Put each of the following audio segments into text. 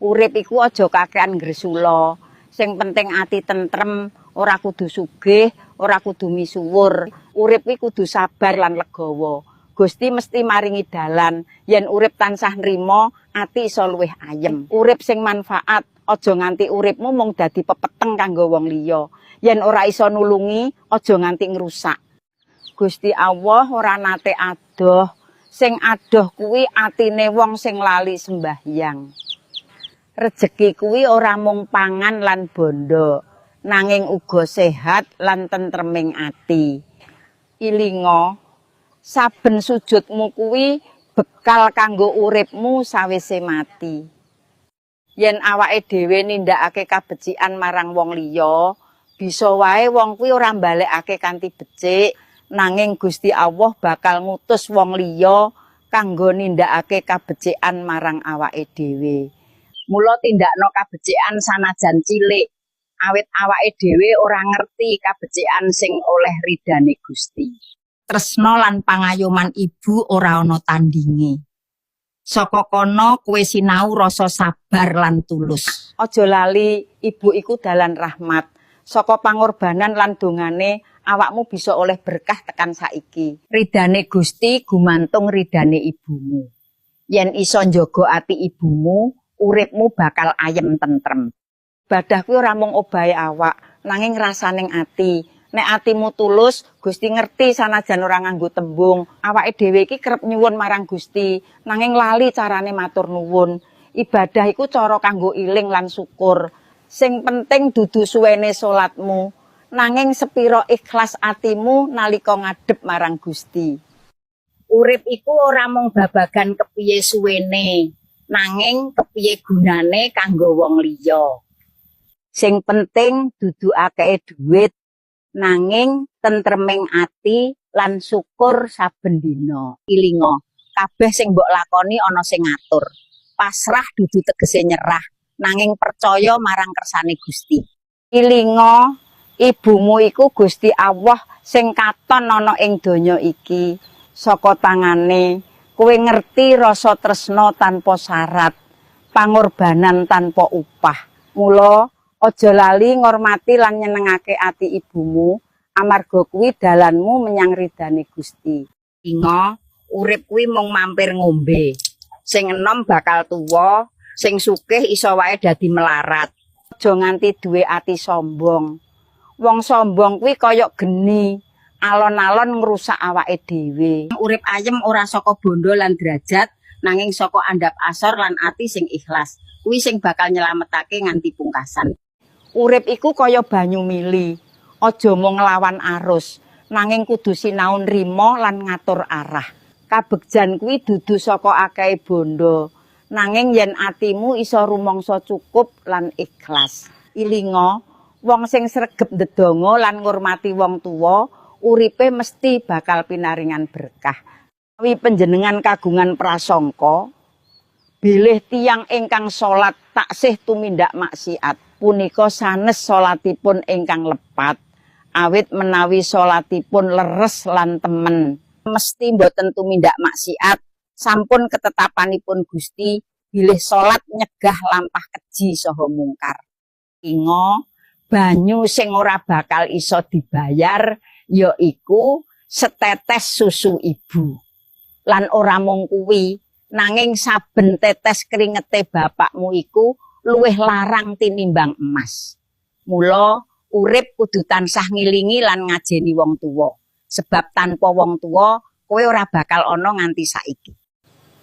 Urip iku aja kakean gresula. Sing penting ati tentrem, ora kudu sugih, ora kudu misuwur. Urip iki kudu sabar lan legawa. Gusti mesti maringi dalan yen urip tansah nrimo, ati iso luwih ayem. Urip sing manfaat, aja nganti uripmu mung dadi pepeteng kanggo wong liya. Yen ora iso nulungi, aja nganti ngrusak. Gusti Allah ora nate adoh. Sing adoh kuwi atine wong sing lali sembahyang. Rejeki kuwi ora mung pangan lan bondo, nanging uga sehat lan tentreming ati. Ilinga, saben sujudmu kuwi bekal kanggo uripmu sawise mati. Yen awake dhewe nindakake kabecikan marang wong liya, bisa wae wong kuwi ora mbalekake kanthi becik, nanging Gusti Allah bakal ngutus wong liya kanggo nindakake kabecikan marang awake dhewe. Mula tindakno kabecikan sanajan cilik, awit awake dhewe ora ngerti kabecikan sing oleh ridane Gusti. Tresna lan pangayoman ibu ora ana tandinge. Saka kono kowe sinau rasa sabar lan tulus. Aja lali, ibu iku dalan rahmat. Saka pangorbanan lan dongane awakmu bisa oleh berkah tekan saiki. Ridane Gusti gumantung ridane ibumu. Yen iso njaga ati ibumu, uripmu bakal ayem tentrem. Badah kuwi ora mung obahe awak, nanging rasaning ati. Nek atimu tulus, Gusti ngerti sanajan ora nganggo tembung. Awake dhewe iki kerep nyuwun marang Gusti, nanging lali carane matur nuwun. Ibadah iku cara kanggo iling lan syukur. Sing penting dudu suwene salatmu, nanging sepiro ikhlas atimu nalika ngadep marang Gusti. Urip iku ora mung babagan kepiye suwene, nanging kepiye gunane kanggo wong liya. Sing penting dudu akeh dhuwit, nanging tentreming ati lan syukur saben dina. Ilinga, kabeh sing mbok lakoni ana sing ngatur. Pasrah dudu tegese nyerah, nanging percaya marang kersane Gusti. Ilinga, ibumu iku Gusti Allah sing katon ana ing donya iki. Saka tangane kowe ngerti rasa tresna tanpa syarat, pangorbanan tanpa upah. Mula aja lali ngormati lan nyenengake ati ibumu, amarga kuwi dalanmu menyang ridane Gusti. Inga, urip kuwi mung mampir ngombe. Sing enom bakal tuwa, sing sugih iso wae dadi melarat. Aja nganti duwe ati sombong. Wong sombong kuwi kaya geni, alon-alon ngrusak awake dhewe. Urip ayem ora saka bondo lan derajat, nanging saka andhap asor lan ati sing ikhlas. Kuwi sing bakal nyelametake nganti pungkasan. Urip iku kaya banyu mili. Aja mung nglawan arus, nanging kudu sinau nrimo lan ngatur arah. Kabegjan kuwi dudu saka akeh bondo, nanging yen atimu iso rumangsa cukup lan ikhlas. Ilinga, wong sing sregep ndedonga lan ngurmati wong tuwa, uripe mesti bakal pinaringan berkah. Wi panjenengan kagungan prasangka bilih tiang ingkang salat taksih tumindak maksiat. Punika sanes salatipun ingkang lepat awit menawi salatipun leres lan temen. Mesti mboten tumindak maksiat sampun ketetapanipun Gusti bilih salat nyegah lampah keji saha mungkar. Inga banyu sing ora bakal iso dibayar yaiku setetes susu ibu lan ora mung kuwi nanging saben tetes kringete bapakmu iku luwih larang tinimbang emas. Mula urip kudu tansah ngilingi lan ngajeni wong tuwa. Sebab tanpa wong tuwa kowe ora bakal ana nganti saiki.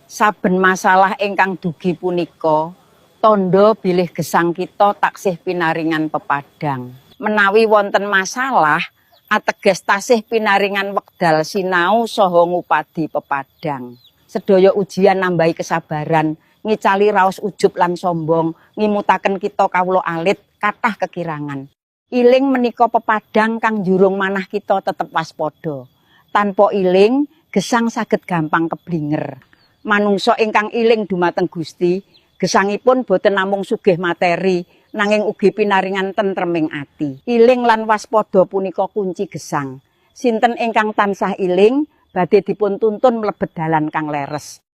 Saben masalah ingkang dugi punika tondo bilih gesang kita taksih pinaringan pepadang. Menawi wonten masalah ateges tasih pinaringan wekdal sinau saha ngupadi pepadang. Sedaya ujian nambahi kesabaran, ngicali raos ujub lan sombong, ngimutaken kita kawula alit kathah kekirangan. Iling menika pepadang kang jurung manah kita tetep waspada. Tanpa iling, gesang saged gampang keblinger. Manungsa ingkang iling dumateng Gusti, gesangipun boten namung sugih materi, nanging ugi pinaringan tentreming ati. Iling lan waspada punika kunci gesang. Sinten ingkang tansah iling badhe dipun tuntun mlebet dalan kang leres.